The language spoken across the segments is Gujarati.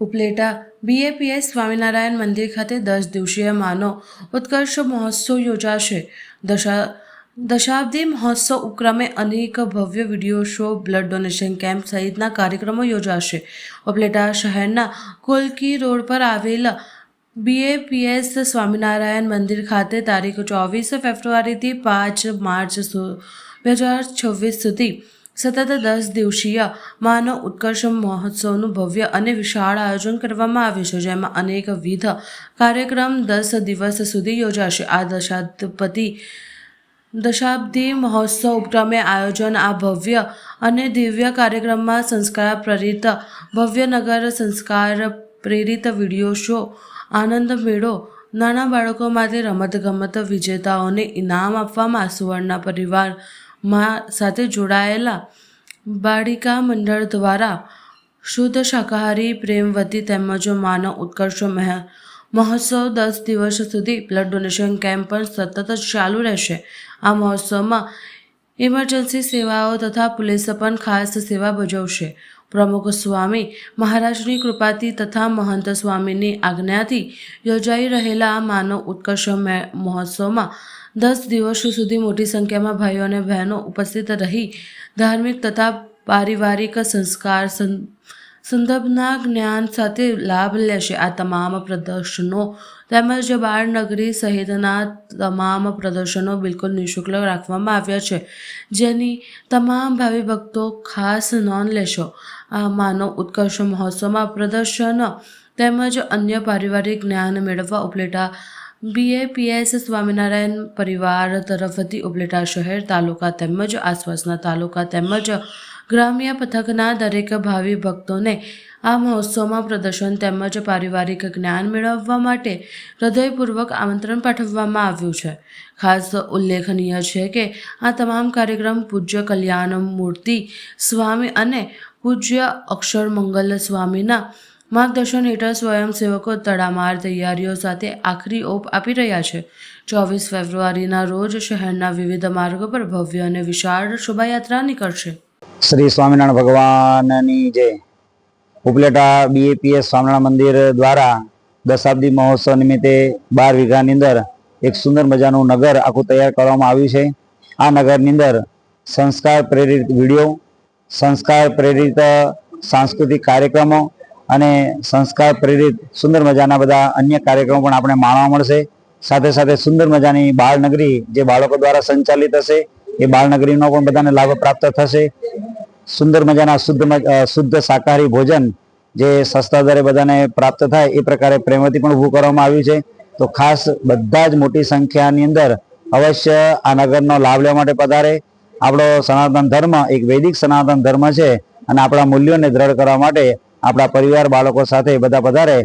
ઉપલેટા બીએપીએસ સ્વામિનારાયણ મંદિર ખાતે દસ દિવસીય માનવ ઉત્કર્ષ મહોત્સવ યોજાશે. દશા, દશાબ્દી મહોત્સવ ઉપક્રમે અનેક ભવ્ય video show, blood donation camp સહિતના કાર્યક્રમો યોજાશે. ઉપલેટા શહેરના કોલકી રોડ પર આવેલા બીએપીએસ સ્વામિનારાયણ મંદિર ખાતે તારીખ ચોવીસ ફેબ્રુઆરીથી પાંચ માર્ચ બે હજાર છવ્વીસ સુધી સતત દસ દિવસીય માનવ ઉત્કર્ષ મહોત્સવનું ભવ્ય અને વિશાળ આયોજન કરવામાં આવ્યું છે, જેમાં અનેકવિધ કાર્યક્રમ દસ દિવસ સુધી યોજાશે. આ દશાબ્દી દશાબ્દી મહોત્સવ ઉપક્રમે આયોજન આ ભવ્ય અને દિવ્ય કાર્યક્રમમાં સંસ્કાર પ્રેરિત ભવ્યનગર સંસ્કાર પ્રેરિત વીડિયો શો, આનંદ મેળો, નાના બાળકો માટે રમતગમત વિજેતાઓને ઇનામ આપવામાં, સુવર્ણ પરિવારમાં સાથે જોડાયેલા બાળિકા મંડળ દ્વારા શુદ્ધ શાકાહારી, પ્રેમવતી તેમજ માનવ ઉત્કર્ષ મહ- મહોત્સવ દસ દિવસ સુધી બ્લડ ડોનેશન કેમ્પ પણ સતત ચાલુ રહેશે. આ મહોત્સવમાં ઇમરજન્સી સેવાઓ તથા પોલીસ પણ ખાસ સેવા ભજવશે. પ્રમુખ સ્વામી મહારાજની કૃપાથી તથા મહંત સ્વામીની આજ્ઞાથી યોજાઈ રહેલા આ માનવ ઉત્કર્ષ મહોત્સવમાં દસ દિવસ સુધી મોટી સંખ્યામાં ભાઈઓ અને બહેનો ઉપસ્થિત રહી ધાર્મિક તથા પારિવારિક સંસ્કાર સં- સંદર્ભના જ્ઞાન સાથે લાભ લેશે. આ તમામ પ્રદર્શનો તેમજ બાળનગરી સહિતના તમામ પ્રદર્શનો બિલકુલ નિઃશુલ્ક રાખવામાં આવ્યા છે. જેની તમામ ભાવિ ભક્તો ખાસ નોંધ લેશો. આ માનવ ઉત્કર્ષ મહોત્સવમાં પ્રદર્શન તેમજ અન્ય પારિવારિક જ્ઞાન મેળવવા ઉપલેટા બીએપીએસ સ્વામિનારાયણ પરિવાર તરફથી ઉપલેટા શહેર તાલુકા તેમજ આસપાસના તાલુકા તેમજ ગ્રામ્ય પથકના દરેક ભાવિ ભક્તોને આ મહોત્સવમાં પ્રદર્શન તેમજ પારિવારિક જ્ઞાન મેળવવા માટે હૃદયપૂર્વક આમંત્રણ પાઠવવામાં આવ્યું છે. ખાસ ઉલ્લેખનીય છે કે આ તમામ કાર્યક્રમ પૂજ્ય કલ્યાણ મૂર્તિ સ્વામી અને પૂજ્ય અક્ષર મંગલ સ્વામીના માર્ગદર્શન હેઠળ સ્વયંસેવકો તડામાર તૈયારીઓ સાથે આખરી ઓપ આપી રહ્યા છે. ચોવીસ ફેબ્રુઆરીના રોજ શહેરના વિવિધ માર્ગો પર ભવ્ય અને વિશાળ શોભાયાત્રા નીકળશે. શ્રી સ્વામિનારાયણ ભગવાનની જય ઉપલેટા બીએપીએસ સ્વામિનારાયણ મંદિર દ્વારા દશાબ્દી મહોત્સવ નિમિત્તે બાર વીઘાની અંદર એક સુંદર મજાનું નગર આખું તૈયાર કરવામાં આવ્યું છે. આ નગરની અંદર સંસ્કાર પ્રેરિત વીડિયો, સંસ્કાર પ્રેરિત સાંસ્કૃતિક કાર્યક્રમો અને સંસ્કાર પ્રેરિત સુંદર મજાના બધા અન્ય કાર્યક્રમો પણ આપણે માણવા મળશે. સાથે સાથે સુંદર મજાની બાળનગરી જે બાળકો દ્વારા સંચાલિત હશે. એ બાળનગરીનો પણ બધાને લાભ પ્રાપ્ત થશે. સુંદર મજાના શુદ્ધ શુદ્ધ શાકાહારી ભોજન જે સસ્તા દરે બધાને પ્રાપ્ત થાય એ પ્રકારે પ્રેમથી પણ ઊભું કરવામાં આવ્યું છે. તો ખાસ બધા જ મોટી સંખ્યાની અંદર અવશ્ય આ નગરનો લાભ લેવા માટે પધારે. આપણો સનાતન ધર્મ એક વૈદિક સનાતન ધર્મ છે અને આપણા મૂલ્યોને દ્રઢ કરવા માટે આપણા પરિવાર બાળકો સાથે બધા પધારે.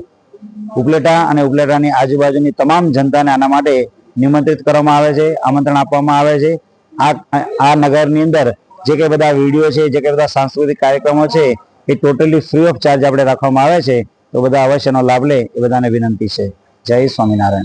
ઉપલેટા અને ઉપલેટાની આજુબાજુની તમામ જનતાને આના માટે નિમંત્રિત કરવામાં આવે છે, આમંત્રણ આપવામાં આવે છે. આ આ નગરની અંદર જે કંઈ બધા વીડિયો છે, જે કંઈ બધા સાંસ્કૃતિક કાર્યક્રમો છે, એ ટોટલી ફ્રી ઓફ ચાર્જ આપણે રાખવામાં આવે છે. તો બધા અવશ્યનો લાભ લે, એ બધાને વિનંતી છે. જય સ્વામિનારાયણ.